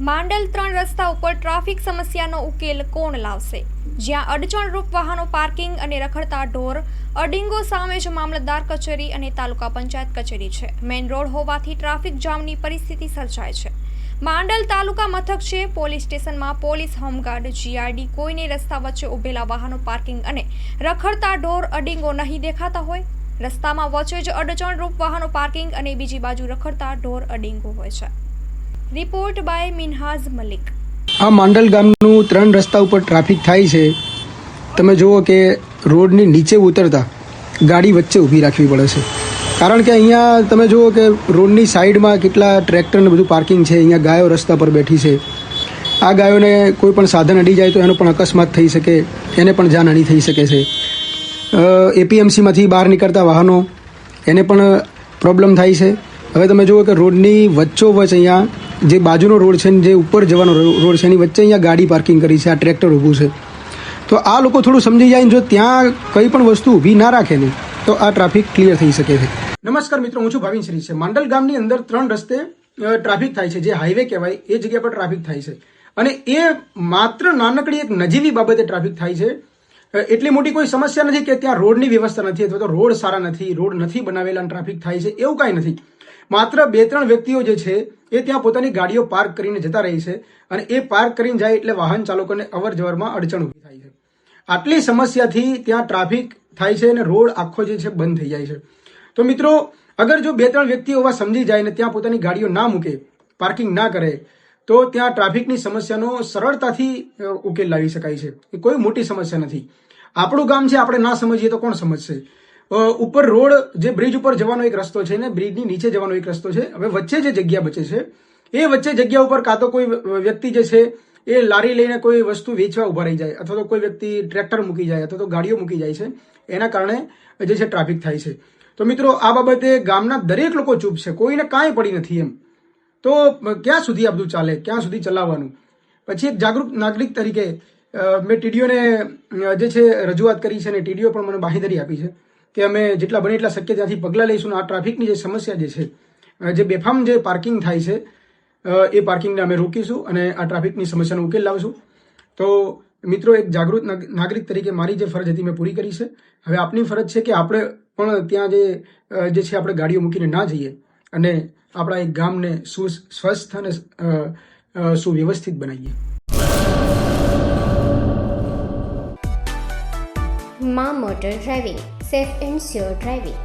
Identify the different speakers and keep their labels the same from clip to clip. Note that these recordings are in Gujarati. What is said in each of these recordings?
Speaker 1: માંડલ ત્રણ રસ્તા ઉપર ટ્રાફિક સમસ્યાનો ઉકેલ કોણ લાવશે? જ્યાં અડચણરૂપ વાહનો પાર્કિંગ અને રખડતા ઢોર, અડિંગો સામે જ મામલતદાર કચેરી અને તાલુકા પંચાયત કચેરી છે. મેઇન રોડ હોવાથી ટ્રાફિક જામની પરિસ્થિતિ સર્જાય છે. માંડલ તાલુકા મથક છે. પોલીસ સ્ટેશનમાં પોલીસ, હોમગાર્ડ, જીઆરડી કોઈને રસ્તા વચ્ચે ઊભેલા વાહનો પાર્કિંગ અને રખડતા ઢોર, અડિંગો નહીં દેખાતા હોય? રસ્તામાં વચ્ચે જ અડચણરૂપ વાહનો પાર્કિંગ અને બીજી બાજુ રખડતા ઢોર, અડિંગો હોય છે. Report by Minhaz Malik.
Speaker 2: આ માંડલ ગામનું ત્રણ રસ્તા ઉપર ટ્રાફિક થાય છે. તમે જુઓ કે રોડની નીચે ઉતરતા ગાડી વચ્ચે ઊભી રાખવી પડે છે. કારણ કે અહીંયા તમે જુઓ કે રોડની સાઈડમાં કેટલા ટ્રેક્ટર ને બધું પાર્કિંગ છે. અહીંયા ગાયો રસ્તા પર બેઠી છે. આ ગાયોને કોઈ પણ સાધન અડી જાય તો એનો પણ અકસ્માત થઈ શકે. એને પણ જાનહાનિ થઈ શકે છે. એપીએમસીમાંથી બહાર નીકળતા વાહનો, એને પણ પ્રોબ્લેમ થાય છે. હવે તમે જુઓ કે રોડની વચ્ચોવચ અહીંયા જે બાજુનો રોડ છે ને જે ઉપર જવાનો રોડ છે એની વચ્ચે અહીંયા ગાડી પાર્કિંગ કરી છે, આ ટ્રેક્ટર ઊભું છે. તો આ લોકો થોડું સમજી જાય ને જો ત્યાં કંઈ પણ વસ્તુ ઊભી ના રાખે ને, તો આ ટ્રાફિક ક્લિયર થઈ શકે છે. નમસ્કાર મિત્રો, હું છું ભાવિન શ્રી છે. માંડલ ગામની અંદર ત્રણ રસ્તે ટ્રાફિક થાય છે, જે હાઈવે કહેવાય, એ જગ્યા પર ટ્રાફિક થાય છે. અને એ માત્ર નાનકડી એક નજીવી બાબતે ટ્રાફિક થાય છે. એટલી મોટી કોઈ સમસ્યા નથી કે ત્યાં રોડની વ્યવસ્થા નથી અથવા તો રોડ સારા નથી, રોડ નથી બનાવેલા ટ્રાફિક થાય છે, એવું કાંઈ નથી. માત્ર બે ત્રણ વ્યક્તિઓ જે છે, એ ત્યાં પોતાની ગાડીઓ પાર્ક કરીને જતા રહે છે અને એ પાર્ક કરીને જાય એટલે વાહન ચાલકોને અવર જવરમાં અડચણ ઊભી થાય છે. આટલી સમસ્યાથી ત્યાં ટ્રાફિક થાય છે અને રોડ આખો જે છે બંધ થઈ જાય છે. તો મિત્રો, અગર જો બે ત્રણ વ્યક્તિઓ એવા સમજી જાય ને ત્યાં પોતાની ગાડીઓ ના મૂકે, પાર્કિંગ ના કરે તો ત્યાં ટ્રાફિકની સમસ્યાનો સરળતાથી ઉકેલ લાવી શકાય છે. એ કોઈ મોટી સમસ્યા નથી. આપણું ગામ છે, આપણે ના સમજીએ તો કોણ સમજશે? ઉપર રોડ, જે બ્રિજ ઉપર જવાનો એક રસ્તો છે ને બ્રિજની નીચે જવાનો એક રસ્તો છે. હવે વચ્ચે જે જગ્યા બચે છે, એ વચ્ચે જગ્યા ઉપર કાં તો કોઈ વ્યક્તિ જે છે, એ લારી લઈને કોઈ વસ્તુ વેચવા ઊભા રહી જાય, અથવા તો કોઈ વ્યક્તિ ટ્રેક્ટર મૂકી જાય, અથવા તો ગાડીઓ મૂકી જાય છે, એના કારણે જે છે ટ્રાફિક થાય છે. તો મિત્રો, આ બાબતે ગામના દરેક લોકો ચૂપ છે. કોઈને કાંઈ પડી નથી એમ. તો ક્યાં સુધી આ બધું ચાલે? ક્યાં સુધી ચલાવવાનું? પછી એક જાગૃત નાગરિક તરીકે મેં ટીડીઓને જે છે, રજૂઆત કરી છે અને ટીડીઓ પણ મને બાંહેધરી આપી છે કે અમે જેટલા બને એટલા શક્ય ત્યાંથી પગલાં લઈશું આ ટ્રાફિકની જે સમસ્યા જે છે જે બેફામ જે પાર્કિંગ થાય છે એ પાર્કિંગને અમે રોકીશું અને આ ટ્રાફિકની સમસ્યાનો ઉકેલ લાવશું. તો, મિત્રો, એક જાગૃત નાગરિક તરીકે મારી જે ફરજ હતી મેં પૂરી કરી છે. હવે આપની ફરજ છે કે આપણે પણ ત્યાં જે છે, આપણે ગાડીઓ મૂકીને ના જઈએ. અને આપણા એક ગામને સુ સ્વસ્થ અને સુવ્યવસ્થિત બનાવીએ.
Speaker 3: મા motor driving, safe and sure driving.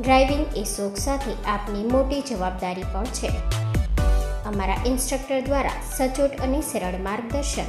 Speaker 3: Driving એ શોખ સાથે આપની મોટી જવાબદારી પણ છે. અમારા ઇન્સ્ટ્રક્ટર દ્વારા સચોટ અને સરળ માર્ગદર્શન